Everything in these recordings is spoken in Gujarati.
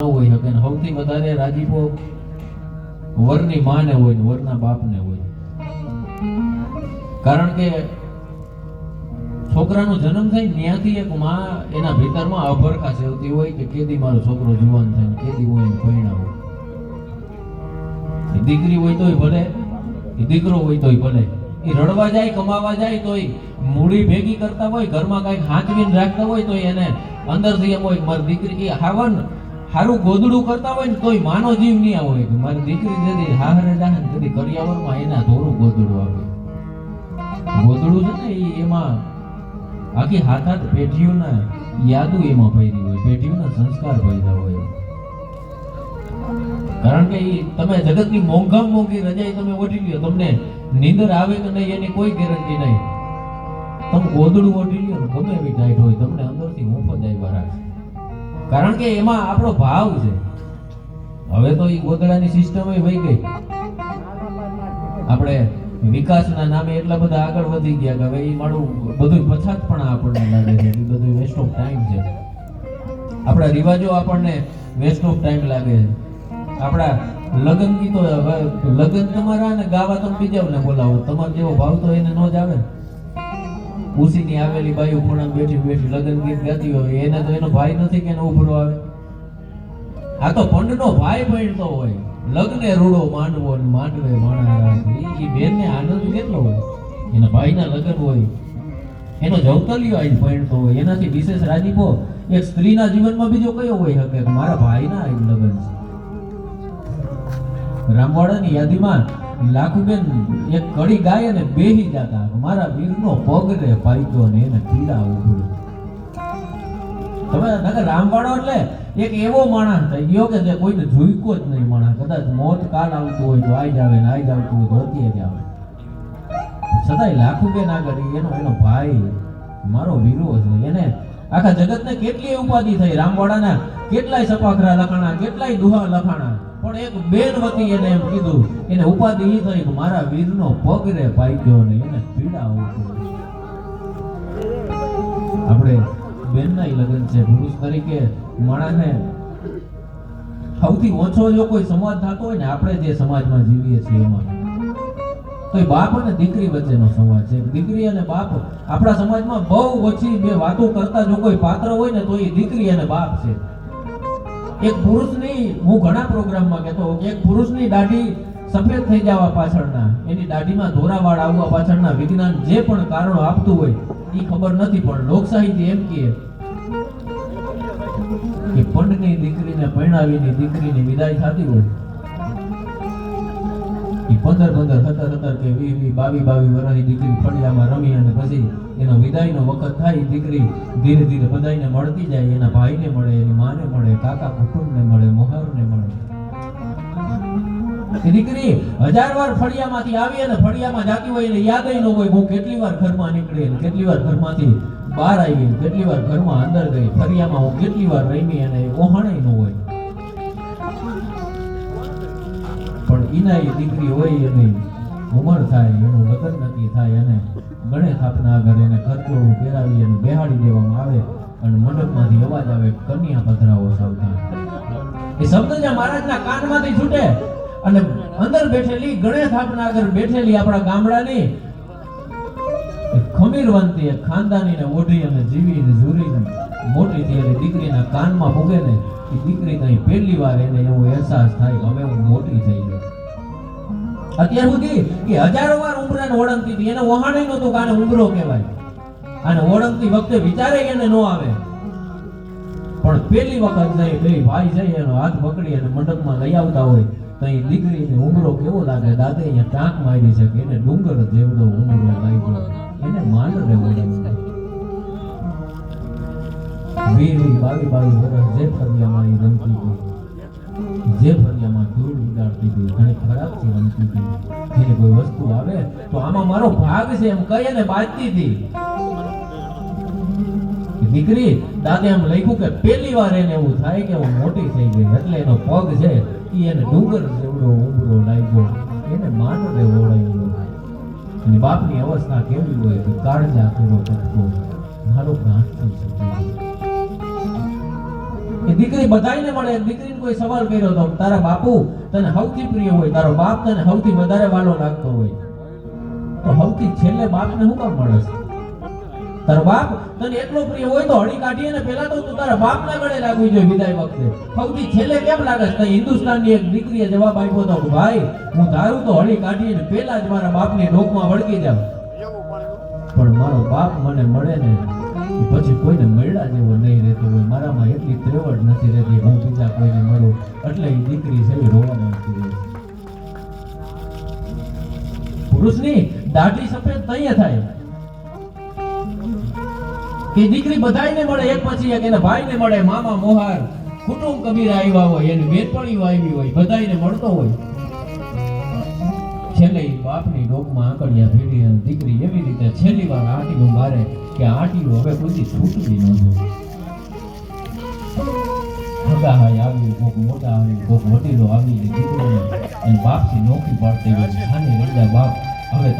હોય શકે. ને સૌથી વધારે રાજીપો વરની માને હોય ને વરના બાપને હોય. કારણ કે છોકરાનો જન્મ થાય ત્યાંથી એક માં એના ભીતરમાં અભરખા સેવતી હોય કે કેદી મારો છોકરો જુવાન થાય કેદી હોય એને હોય. દીકરી હોય તોય ભલે, એ દીકરો હોય તોય ભલે. એ રડવા જાય, કમાવા જાય તોય મૂડી ભેગી કરતા હોય, ઘરમાં કંઈક હાંચવીને રાખતા હોય તો એને અંદરથી એમ હોય મારી દીકરી, એ હાવન હારું ગોદડું કરતા હોય ને તોય માનો જીવ નહીં આવે કે મારી દીકરી જદી હાહરે જાહે ને કદી કરિયાવરમાં એના ધોરું ગોદડું આવે. ગોદડું છે ને એ એમાં આખી હાથ હાથ પેઢીઓના યાદો એમાં ભરી હોય, પેઢીઓના સંસ્કાર ભર્યા હોય. કારણ કે તમે જગતની મોંઘામાં મોંઘી રજાઈ તમે ઓઢી લ્યો, તમને નીંદર આવે કે નહીં એની કોઈ ગેરંટી નહીં. તમે ગોદડું ઓઢી લ્યો ગમે એવી ટાઈટ હોય, તમને અંદરથી ઊંફો જ આવ્યા રાખે. કારણ કે એમાં આપણો ભાવ છે. હવે તો એ ગોદડાની સિસ્ટમ વહી ગઈ. આપણે વિકાસના નામે એટલા બધા આગળ વધી ગયા કે હવે એ મારું બધું પછાત પણ આપણને લાગે છે એ બધું વેસ્ટ ઓફ ટાઈમ છે. આપણા રિવાજો આપણને વેસ્ટ ઓફ ટાઈમ લાગે છે. આપણા લગ્ન ગીતો લગ્ન તમારા ને ગાવા તમે બીજાને બોલાવો. તમારો જેવો ભાવ તો એને નો જ આવે. ને. ઉસીની આવેલી બાયું ખૂણા બેઠી બેઠી લગ્ન ગીત ગાતી હોય, એને તો એનો ભાઈ નથી કે ઉભરો આવે? આ તો પંડનો ભાઈ ભણતો હોય. લગ્ને રૂડો માંડવો ને માંડવે માણા એ બેનને આનંદ કેટલો હોય? એના ભાઈના લગ્ન હોય. એનો જવતલિયો આજ ભણતો હોય. એનાથી વિશેષ રાજીપો એક સ્ત્રીના જીવનમાં બીજો કયો હોય શકે કે મારા ભાઈના આજ લગ્ન છે. રામવાડાની યાદીમાં લાખુબેન, એક કડી ગાય અને બેહી જાતા મારા વીરનો પગ રે પાઈતો ને એને પીડા ઉભરી તમે નગર રામવાડો એટલે એક એવો માણસ થઈ ગયો કે જે કોઈને જોઈકો જ નહીં માણસ. કદાચ મોત કાલ આવતું હોય તો આઈ જ આવે ને આઈ જ આવતું હોય તો અત્યારે જ આવે. છતાંય લાખુબેન કરી એનો એનો ભાઈ, મારો વીરો છે એને આખા જગતને કેટલી ઉપાધિ થઈ રામવાડાના કેટલાય સપાખરા લખાણા, કેટલાય દુહા લખાણા? પણ એક બેન હતી એને એમ કીધું, એને ઉપાધિ એ થઈ કે મારા વીરનો પગ રે પાઈ ને એને પીડા આપણે બેનના લગ્ન છે, પુરુષ તરીકે માણસને સૌથી ઓછો જો કોઈ સમાજ થતો હોય ને, આપણે જે સમાજમાં જીવીએ છીએ એમાં. તો બાપ અને દીકરી વચ્ચેનો સંવાદ છે. દીકરી અને બાપ આપણા સમાજમાં બહુ ઓછી બે વાતો કરતા જો કોઈ પાત્ર હોય ને, તો એ દીકરી અને બાપ છે. એક પુરુષની, હું ઘણા પ્રોગ્રામમાં કહેતો કે એક પુરુષની દાઢી સફેદ થઈ જવા પાછળના, એની દાઢીમાં ધોરાવાળ આવવા પાછળના વિજ્ઞાન જે પણ કારણો આપતું હોય એ ખબર નથી, પણ લોકશાહી સાહિત્ય એમ કહે કે પંડની દીકરીને પરણાવીની દીકરીની વિદાય થતી હોય પંદર પંદર સત્તર સત્તર કે વી વી, બાવી બાવી વર્ષની દીકરી ફળિયામાં રમી અને પછી એનો વિદાયનો વખત થાય દીકરી ધીરે ધીરે બધાને મળતી જાય, એના ભાઈને મળે, એની માને મળે, કાકા કુટુંબને મળે, મોહારને મળે. દીકરી હજાર વાર ફળિયામાંથી આવી અને ફળિયામાં જાતી હોય એને યાદ ન હોય હું કેટલી વાર ઘરમાં નીકળી કેટલી વાર ઘરમાંથી બહાર આવી કેટલી વાર ઘરમાં અંદર ગઈ, ફળિયામાં હું કેટલી વાર રમી અને ઓહાણે ન હોય. એ દીકરી હોય એની ઉંમર થાય, એનું લગ્ન નક્કી થાય અને ગણેશ આપના ઘરે એને ખર્ચોળું પહેરાવી અને બેહાડી દેવામાં આવે અને મંડપમાંથી અવાજ આવે, કન્યા પધરાવો સાવધાન. એ શબ્દ જે મહારાજના કાનમાંથી છૂટે અને અંદર બેઠેલી ગણેશ આપના આગળ બેઠેલી આપણા ગામડાની ખમીરવંતી ખાનદાનીને ઓઢી અને જીવી ને ઝૂરીને મોટી થયેલી દીકરીના કાનમાં ભૂગે ને એ દીકરી કઈ પહેલી વાર એને એવો અહેસાસ થાય અમે હું મોટી થઈ ગઈ. અત્યાર સુધી એ હજારો વાર ઉમરાને ઓળંગતી હતી એને વહાણે નહોતું કે આને ઉંબરો કહેવાય. અને ઓળંગતી વખતે વિચારે એને ન આવે. પણ પેલી વખત જઈ બે ભાઈ જઈ એનો હાથ પકડી અને મંડપમાં લઈ આવતા હોય તો એ દીકરીને ઉમરો કેવો લાગે? દાદે અહીંયા ટાંક મારી છે કે એને ડુંગર જેવડો ઉમરો લાગ્યો એને માંડ રે ઓળંગતા વીર બાવી બાવી વર્ષ જે ફરિયામાં રમતી હતી જે ફરિયામાં ધૂળ ઉડાડતી હતી ઘણી ખરાબથી રમતી હતી જેને કોઈ વસ્તુ આવે, તો આમાં મારો ભાગ છે એમ કહી અને બાજતી હતી. દીકરી, દાદે એમ લખ્યું કે પહેલી વાર એને એવું થાય કે હું મોટી થઈ ગઈ, એટલે એનો પગ છે એ એને ડુંગર જેવડો ઉમરો લાગ્યો, એને માંડ રે ઓળાયો અને બાપની અવસ્થા કેવી હોય કે કાળજા કેવો પટકો મારો ગાંઠ થઈ શકે. એ દીકરી બધાયને મળે દીકરીને કોઈ સવાલ કર્યો તો તારા બાપુ તને સૌથી પ્રિય હોય, તારો બાપ તને સૌથી વધારે વાલો લાગતો હોય. તો સૌથી છેલ્લે બાપને શું કામ મળે છે? તારો બાપ તને એટલો પ્રિય હોય તો હળી કાઢીએ ને પહેલા તો તું તારા બાપના ગળે લાગવી જોઈએ વિદાય વખતે. સૌથી છેલ્લે કેમ લાગે છે? હિન્દુસ્તાનની એક દીકરીએ જવાબ આપ્યો તો, ભાઈ, હું ધારું તો હળી કાઢીએ ને પહેલા જ મારા બાપની નોકમાં વળગી જાઉં. પણ મારો બાપ મને મળે ને એ પછી કોઈને મળ્યા જેવો નહીં રહેતો હોય. મારામાં એટલી ત્રેવડ નથી રહેતી હું બીજા કોઈને મળું. એટલે એ દીકરી છે રોવા માંગતી હોય પુરુષની દાઢી સફેદ તૈયે થાય. કે દીકરી બધાયને મળે, એક પછી એક, એના ભાઈને મળે, મામા મોહાર, કુટુંબ કબીર આવ્યા હોય, એની બેનપણીઓ આવી હોય, બધાયને મળતો હોય. છેલ્લે બાપની ડોકમાં આંકડિયા ભેડી અને દીકરી એવી રીતે છેલ્લી વાર આંટીઓ મારે કે આંટીઓ હવે કોઈથી છૂટવી ન જોઈએ કોક મોટા કોક હોય છાની રજા બાપ, હવે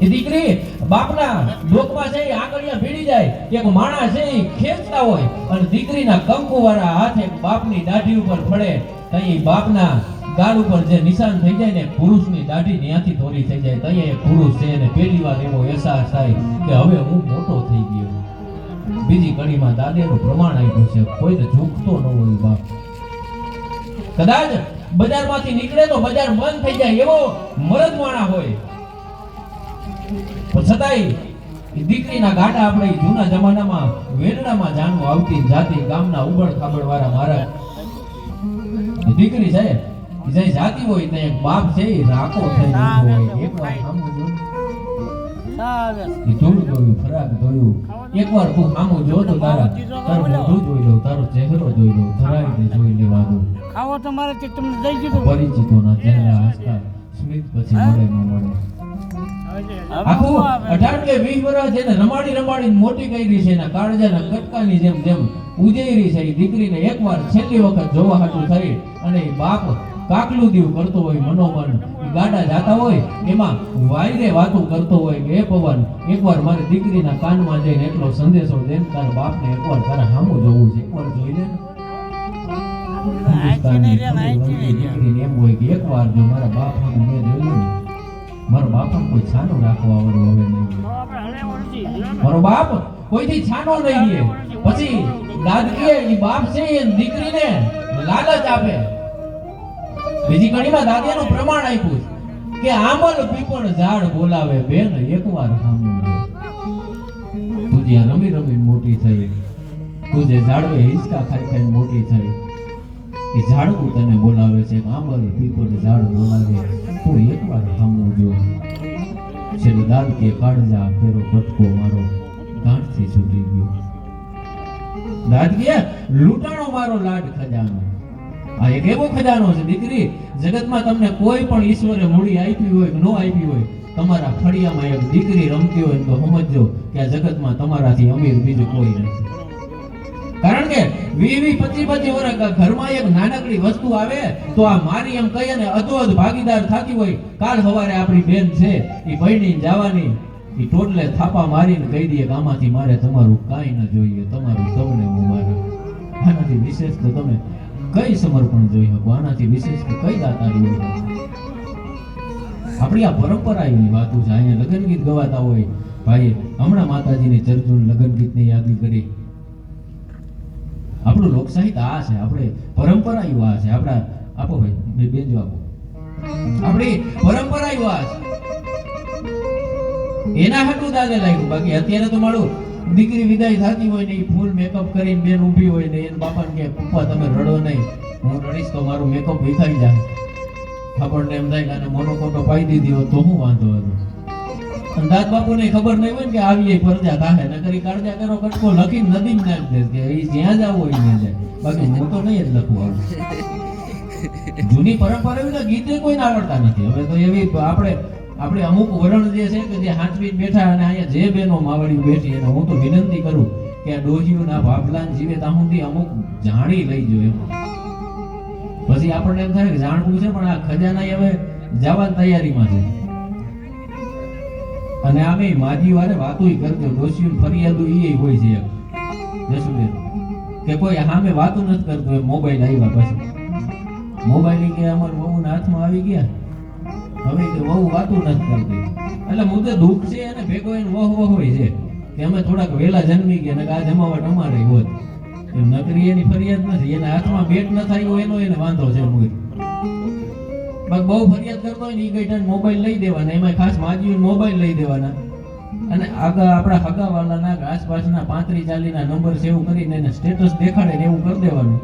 એ દીકરી, બાપના લોકમાં છે ભીડી જાય. એક માણસ છે ખેંચતા હોય અને દીકરીના કંકુ વાળા હાથે બાપની દાઢી ઉપર પડે. તઈ બાપના ગાલ ઉપર જે નિશાન થઈ જાય ને, પુરુષની દાઢી ત્યાંથી થોડી થઈ જાય. તઈ એ પુરુષ છે અને પહેલી વાર એવો અહેસાસ થાય કે હવે હું મોટો થઈ ગયો. બીજી કડીમાં દાદેનું પ્રમાણ આપ્યું છે. કોઈને ઝૂકતો ન હોય બાપ. કદાચ બજારમાંથી નીકળે તો બજાર બંધ થઈ જાય એવો મરદવાણા હોય. પણ છતાંય દીકરીના ગાડા આપણે જૂના જમાનામાં વેરડામાં જાણવું આવતી જાતિ ગામના ઉબડ ખાબડ વાળા મારા દીકરી છે ઈ જે જાતી હોય ત્યાં એક બાપ છે એ રાખો થઈ ઊભો હોય. એકવાર સામું જોયું. ઈ ધૂળ જોયું ફરાક જોયું. એકવાર તું સામું જો તો તારા તારું મોઢું જોઈ લઉં તારો ચહેરો જોઈ લઉં ધરાઈને જોઈ લેવા દઉં ખાવો તમારે તે તમને દઈ દીધું. પરિચિતોના ચહેરા હસતા સ્મિત પછી મળે ન મળે. આખું અઢાર કે વીસ વર્ષ જેને રમાડી રમાડીને મોટી કરી છે એના કાળજાના કટકાની જેમ જેમ ઉજેરી છે એ દીકરીને એકવાર છેલ્લી વખત જોવા હાટું થઈ અને એ બાપ કાકલું દીવ કરતો હોય મનોમન. ગાડા જાતા હોય એમાં વાયરે વાતું કરતો હોય કે એ પવન એકવાર મારી દીકરીના કાનમાં જઈને એટલો સંદેશો દે તાર બાપને એકવાર તારે સામું જોવું છે. એકવાર જોઈ લે એમ હોય કે એકવાર જો મારા બાપ સામું મેં જોયું ને મારો બાપ કોઈ છાનો રાખવા વાળો હવે નહીં મારો બાપ કોઈથી છાનો નહીં લે પછી દાદકીએ ઈ બાપ છે એ દીકરીને લાલચ આપે. બીજી ઘણીમાં દાદીનું પ્રમાણ આપ્યું કે આંબલ પીપળ ઝાડ બોલાવે બેન, એકવાર સાંભળો જો. તું રમી રમી મોટી થઈ. તુજે ઝાડવે હિંચકા ખાઈ ખાઈ મોટી થઈ. એ ઝાડવું તને બોલાવે છે આંબલ પીપળ ઝાડ બોલાવે. તું એકવાર સામું જો છેલ્લે દાદ કે કાળજા ફેરો ભટકો મારો. ગાંઠથી છૂટી ગયો. દાદ કે લૂંટાણો મારો લાડ ખજાનો. આ એક એવો ખજાનો છે, દીકરી, જગતમાં તમને કોઈ પણ ઈશ્વરે મૂડી આપી હોય કે ન આપી હોય, તમારા ફળિયામાં એક દીકરી રમતી હોય તો સમજજો કે આ જગતમાં તમારાથી અમીર બીજું કોઈ નથી. કારણ કે વીવી પચી પચીસ વર્ષ ઘરમાં એક નાનકડી વસ્તુ આવે, તો આ મારી એમ કહીએ ને અધોધ ભાગીદાર થતી હોય, કાલ સવારે આપણી બેન છે એ બહેની જવાની એ ટોટલે થાપા મારીને કહી દઈએ કે આમાંથી મારે તમારું કાંઈ ન જોઈએ, તમારું તમને હું મારા આનાથી વિશેષ તો તમે કઈ સમર્પણ જોઈ શકો આનાથી વિશેષ કઈ દાતારી હોય આપણી આ પરંપરાની વાતો છે, અહીંયા લગ્ન ગીત ગવાતા હોય. ભાઈ હમણાં માતાજીની ચરજુન લગ્ન ગીતને યાદી કરી. આપણું લોકસાહિત્ય આ છે, આપણે પરંપરા એવું આ છે. આપણા આપો ભાઈ બે બેન જો આપો. આપણી પરંપરા એવું આ છે. એના હાટું દાદા લાગ્યું, બાકી અત્યારે તો મારું દીકરી વિદાય થતી હોય ને એ ફૂલ મેકઅપ કરીને બેન ઊભી હોય ને એને બાપાને કે પપ્પા તમે રડો નહીં. હું રડીશ તો મારું મેકઅપ વિખાઈ જાય. આપણને એમ થાય કે આને મોનોકોટો પાઈ દીધી હોત તો હું વાંધો હતો. અને દાદ બાપુને ખબર નહીં હોય ને કે આવી ફરજા થાય કરી કાળજા કરો કટકો લખીને નદી નાખ દે કે એ જ્યાં જાવ હોય ત્યાં જાય. બાકી હું તો નહીં જ લખું આવું. જૂની પરંપરા એવી ને ગીતે કોઈને આવડતા નથી. હવે તો એવી આપણે આપણે અમુક વરણ જે છે કે જે હાંચવીને બેઠા અને અહીંયા જે બેનો માવડી બેઠી એને હું તો વિનંતી કરું કે આ ડોહીઓના ભાભલાન જીવે ત્યાં સુધી અમુક જાણી લઈ જો એમ. પછી આપણને એમ થાય કે જાણવું છે, પણ આ ખજાના હવે જવાની તૈયારીમાં છે. અને આમે માજી વારે વાતોય કરજો ડોશીઓ ફરિયાદો એ હોય છે. જસુબેન, કે કોઈ સામે વાતું નથી કરતો મોબાઈલ આવ્યા પછી. મોબાઈલ કે અમારા બહુના હાથમાં આવી ગયા. હવે કે વહુ વાતું નથી કરતી. એટલે મુદ્દે દુઃખ છે અને ભેગો એને વહુ વહ છે કે અમે થોડાક વહેલા જન્મી ગયા આ જમાવટ અમારે હોત. એમ નકરી એની ફરિયાદ નથી. એના હાથમાં બેટ ન થાય હોય એનો એને વાંધો છે મૂળ. બાકી બહુ ફરિયાદ કરતો હોય ને એ ટાઈમ મોબાઈલ લઈ દેવાના. એમાં ખાસ માજીઓ મોબાઈલ લઈ દેવાના. અને આગળ આપણા હગાવાલાના આસપાસના પાંત્રી ચાલીના નંબર સેવ કરીને એને સ્ટેટસ દેખાડે ને એવું કરી દેવાનું.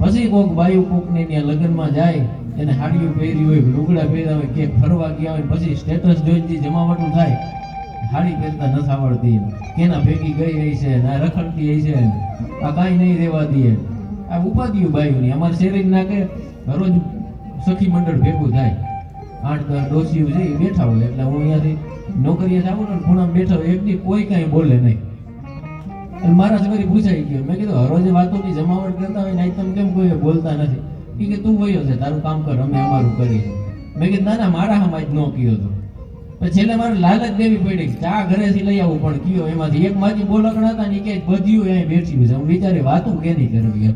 પછી કોક બાયુ કોકને ત્યાં લગ્નમાં જાય એને હાડીઓ પહેરી હોય લુગડા પહેર્યા હોય કે ફરવા ગયા હોય પછી સ્ટેટસ જોઈને જે જમાવટું થાય હાડી પહેરતા નથી આવડતી કેના ભેગી ગઈ રહી છે ના રખડતી રહી છે આ કાંઈ નહીં રહેવા દઈએ આ ઉપાધિયું બાયુની. અમારે શરીર ના કે રોજ સખી મંડળ ભેગું થાય. આઠ દસ ડોસીઓ છે એ બેઠા હોય. એટલે હું અહીંયાથી નોકરીએ જાઉં ને ખૂણામાં બેઠા હોય, એક કોઈ કાંઈ બોલે નહીં. મારા છોકરી પૂછાઈ ગયો. મેં કીધું, હરોજે વાતોની જમાવટ કરતા હોય ને તમે કેમ કોઈ બોલતા નથી? એ કે, તું વયો છે, તારું કામ કર, અમે અમારું કરી મેં કીધું, ના ના, મારા હમ જ ન કયો તો. પછી છેલ્લે મારે લાલચ દેવી પડી ચા ઘરેથી લઈ આવું, પણ કયો એમાંથી? એક માજી બોલકણા હતા ને એ કે, બધ્યું અહીં બેઠ્યું છે. હું વિચારે વાતું કેની કરવી એમ?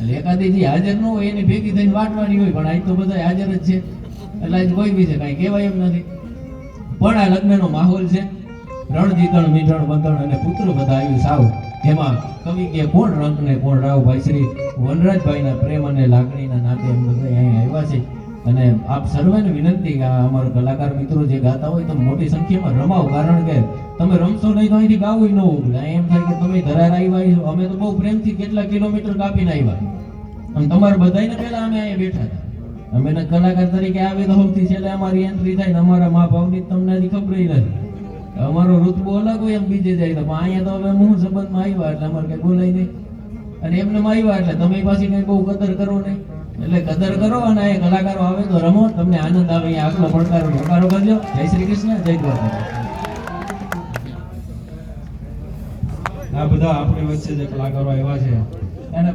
એટલે એકાદી હાજર ન હોય, એની ભેગી થઈને વાટવાની હોય, પણ આજ તો બધા હાજર જ છે. એટલે આજ કોઈ બી છે, કાંઈ કહેવાય એમ નથી. પણ આ લગ્નનો માહોલ છે. રણજીતણ, મીઠણ બંધણ અને પુત્ર બધા આવ્યું સાવ. જેમાં કવિ કે કોણ રંગ ને કોણ રાવ? ભાઈ શ્રી વનરાજભાઈના પ્રેમ અને લાગણીના નાતે એમ બધા અહીં આવ્યા છે. અને આપ સર્વેને વિનંતી કે અમારા કલાકાર મિત્રો જે ગાતા હોય તો મોટી સંખ્યામાં રમાવો. કારણ કે તમે રમશો નહીં તો અહીંથી ગાવું ન ઉગડે એમ થાય કે તમે ધરાર આવ્યા અમે તો બહુ પ્રેમથી કેટલા કિલોમીટર કાપીને આવ્યા. અને તમારે બધાયને પહેલા અમે અહીંયા બેઠા હતા. અમે કલાકાર તરીકે આવે તો સૌથી છેલ્લે અમારી એન્ટ્રી થાય અમારા મા ભાવની તમને ખબર નથી. અમારો ઋતબો અલગ હોય એમ બીજે જાય તો. અહીંયા તો હવે હું સંબંધમાં આવ્યા એટલે અમારે કઈ બોલાય નહીં. અને એમને આવ્યા એટલે તમે પાછી કઈ બહુ કદર કરો નહીં. એટલે કદર કરો અને એ કલાકારો આવે તો રમો. તમને આનંદ આવે અહીંયા આગલો પડકારો પડકારો કરજો. જય શ્રી કૃષ્ણ, જય દ્વારકા. આ બધા આપણી વચ્ચે જે કલાકારો આવ્યા છે